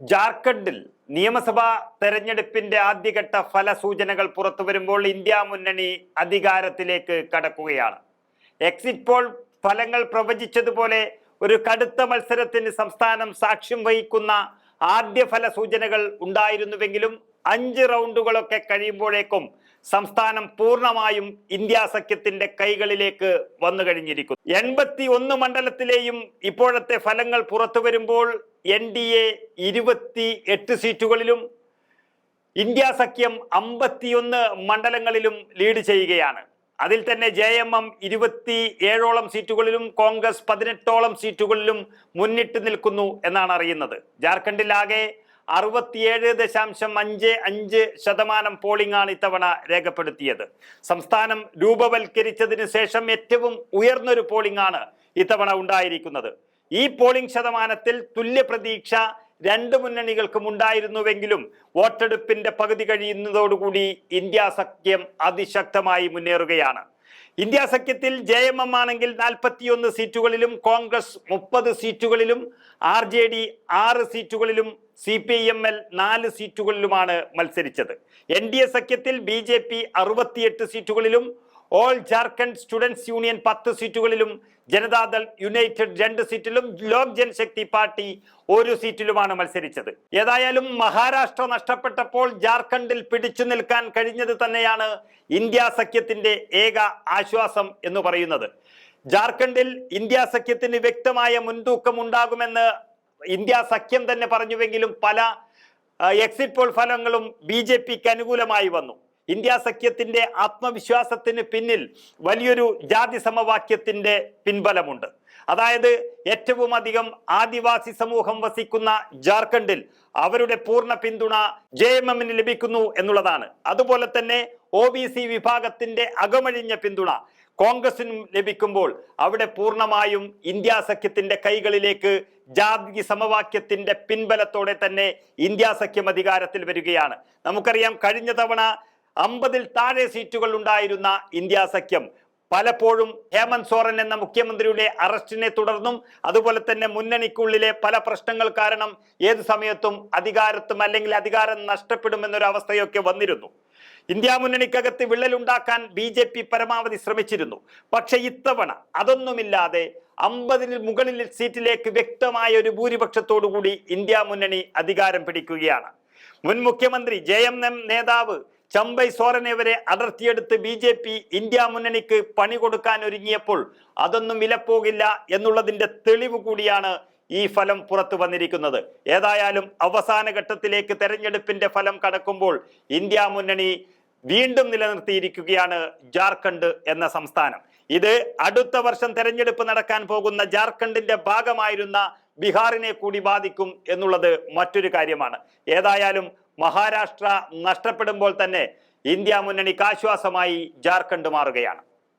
ജാർഖണ്ഡിൽ നിയമസഭാ തെരഞ്ഞെടുപ്പിന്റെ ആദ്യഘട്ട ഫലസൂചനകൾ പുറത്തു വരുമ്പോൾ ഇന്ത്യ മുന്നണി അധികാരത്തിലേക്ക് കടക്കുകയാണ്. എക്സിറ്റ് പോൾ ഫലങ്ങൾ പ്രവചിച്ചതുപോലെ ഒരു കടുത്ത മത്സരത്തിന് സംസ്ഥാനം സാക്ഷ്യം വഹിക്കുന്ന ആദ്യ ഫലസൂചനകൾ ഉണ്ടായിരുന്നുവെങ്കിലും അഞ്ച് റൗണ്ടുകളൊക്കെ കഴിയുമ്പോഴേക്കും സംസ്ഥാനം പൂർണമായും ഇന്ത്യ സഖ്യത്തിന്റെ കൈകളിലേക്ക് വന്നു കഴിഞ്ഞിരിക്കുന്നു. എൺപത്തി ഒന്ന് മണ്ഡലത്തിലെയും ഇപ്പോഴത്തെ ഫലങ്ങൾ പുറത്തു വരുമ്പോൾ എൻ ഡി എ ഇരുപത്തി എട്ട് സീറ്റുകളിലും ഇന്ത്യ സഖ്യം അമ്പത്തിയൊന്ന് മണ്ഡലങ്ങളിലും ലീഡ് ചെയ്യുകയാണ്. അതിൽ തന്നെ ജെ എം എം ഇരുപത്തി ഏഴോളം സീറ്റുകളിലും കോൺഗ്രസ് പതിനെട്ടോളം സീറ്റുകളിലും മുന്നിട്ട് നിൽക്കുന്നു എന്നാണ് അറിയുന്നത്. ജാർഖണ്ഡിലാകെ അറുപത്തിയേഴ് ദശാംശം അഞ്ച് അഞ്ച് ശതമാനം പോളിംഗ് ആണ് ഇത്തവണ രേഖപ്പെടുത്തിയത്. സംസ്ഥാനം രൂപവൽക്കരിച്ചതിന് ശേഷം ഏറ്റവും ഉയർന്നൊരു പോളിംഗ് ആണ് ഇത്തവണ ഉണ്ടായിരിക്കുന്നത്. ഈ പോളിംഗ് ശതമാനത്തിൽ തുല്യ പ്രതീക്ഷ രണ്ട് മുന്നണികൾക്കും ഉണ്ടായിരുന്നുവെങ്കിലും വോട്ടെടുപ്പിന്റെ പകുതി കഴിയുന്നതോടുകൂടി ഇന്ത്യ സഖ്യം അതിശക്തമായി മുന്നേറുകയാണ്. ഇന്ത്യ സഖ്യത്തിൽ ജെ എം എം ആണെങ്കിൽ നാൽപ്പത്തിയൊന്ന് സീറ്റുകളിലും കോൺഗ്രസ് മുപ്പത് സീറ്റുകളിലും ആർ ജെ ഡി ആറ് സീറ്റുകളിലും സി പി എം എൽ നാല് സീറ്റുകളിലുമാണ് മത്സരിച്ചത്. എൻ ഡി എ സഖ്യത്തിൽ ബി ജെ പി അറുപത്തിയെട്ട് സീറ്റുകളിലും ഓൾ ജാർഖണ്ഡ് സ്റ്റുഡൻസ് യൂണിയൻ പത്ത് സീറ്റുകളിലും ജനതാദൾ യുണൈറ്റഡ് രണ്ട് സീറ്റിലും ലോക് ജനശക്തി പാർട്ടി ഒരു സീറ്റിലുമാണ് മത്സരിച്ചത്. ഏതായാലും മഹാരാഷ്ട്ര നഷ്ടപ്പെട്ടപ്പോൾ ജാർഖണ്ഡിൽ പിടിച്ചു നിൽക്കാൻ കഴിഞ്ഞത് തന്നെയാണ് ഇന്ത്യ സഖ്യത്തിന്റെ ഏക ആശ്വാസം എന്ന് പറയുന്നത്. ജാർഖണ്ഡിൽ ഇന്ത്യ സഖ്യത്തിന് വ്യക്തമായ മുൻതൂക്കം ഉണ്ടാകുമെന്ന് ഇന്ത്യ സഖ്യം തന്നെ പറഞ്ഞുവെങ്കിലും പല എക്സിറ്റ് പോൾ ഫലങ്ങളും ബി ജെ പിക്ക് അനുകൂലമായി വന്നു. ഇന്ത്യ സഖ്യത്തിന്റെ ആത്മവിശ്വാസത്തിന് പിന്നിൽ വലിയൊരു ജാതി സമവാക്യത്തിന്റെ പിൻബലമുണ്ട്. അതായത് ഏറ്റവും അധികം ആദിവാസി സമൂഹം വസിക്കുന്ന ജാർഖണ്ഡിൽ അവരുടെ പൂർണ പിന്തുണ ജെ എം എമ്മിന് ലഭിക്കുന്നു എന്നുള്ളതാണ്. അതുപോലെ തന്നെ ഒ ബി സി വിഭാഗത്തിന്റെ അകമഴിഞ്ഞ പിന്തുണ കോൺഗ്രസിനും ലഭിക്കുമ്പോൾ അവിടെ പൂർണമായും ഇന്ത്യ സഖ്യത്തിന്റെ കൈകളിലേക്ക് ജാതി സമവാക്യത്തിന്റെ പിൻബലത്തോടെ തന്നെ ഇന്ത്യ സഖ്യം അധികാരത്തിൽ വരികയാണ്. നമുക്കറിയാം കഴിഞ്ഞ തവണ അമ്പതിൽ താഴെ സീറ്റുകൾ ഉണ്ടായിരുന്ന ഇന്ത്യ സഖ്യം. പലപ്പോഴും ഹേമന്ത് സോറൻ എന്ന മുഖ്യമന്ത്രിയുടെ അറസ്റ്റിനെ തുടർന്നും അതുപോലെ തന്നെ മുന്നണിക്കുള്ളിലെ പല പ്രശ്നങ്ങൾ കാരണം ഏത് സമയത്തും അധികാരത്തും അല്ലെങ്കിൽ അധികാരം നഷ്ടപ്പെടുമെന്നൊരു അവസ്ഥയൊക്കെ വന്നിരുന്നു. ഇന്ത്യ മുന്നണിക്കകത്ത് വിള്ളലുണ്ടാക്കാൻ ബി ജെ പി പരമാവധി ശ്രമിച്ചിരുന്നു. പക്ഷെ ഇത്തവണ അതൊന്നുമില്ലാതെ അമ്പതിന് മുകളിൽ സീറ്റിലേക്ക് വ്യക്തമായ ഒരു ഭൂരിപക്ഷത്തോടുകൂടി ഇന്ത്യ മുന്നണി അധികാരം പിടിക്കുകയാണ്. മുൻ മുഖ്യമന്ത്രി ജെ എം എം നേതാവ് ചമ്പൈ സോറനെ വരെ അടർത്തിയെടുത്ത് ബി ജെ പി ഇന്ത്യ മുന്നണിക്ക് പണി കൊടുക്കാൻ ഒരുങ്ങിയപ്പോൾ അതൊന്നും വിലപ്പോകില്ല എന്നുള്ളതിന്റെ തെളിവ് കൂടിയാണ് ഈ ഫലം പുറത്തു വന്നിരിക്കുന്നത്. ഏതായാലും അവസാന ഘട്ടത്തിലേക്ക് തെരഞ്ഞെടുപ്പിന്റെ ഫലം കടക്കുമ്പോൾ ഇന്ത്യ മുന്നണി വീണ്ടും നിലനിർത്തിയിരിക്കുകയാണ് ജാർഖണ്ഡ് എന്ന സംസ്ഥാനം. ഇത് അടുത്ത വർഷം തെരഞ്ഞെടുപ്പ് നടക്കാൻ പോകുന്ന ജാർഖണ്ഡിന്റെ ഭാഗമായിരുന്ന ബീഹാറിനെ കൂടി ബാധിക്കും എന്നുള്ളത് മറ്റൊരു കാര്യമാണ്. ഏതായാലും മഹാരാഷ്ട്ര നഷ്ടപ്പെടുമ്പോൾ തന്നെ ഇന്ത്യ മുന്നണിക്ക് ആശ്വാസമായി ജാർഖണ്ഡ് മാറുകയാണ്.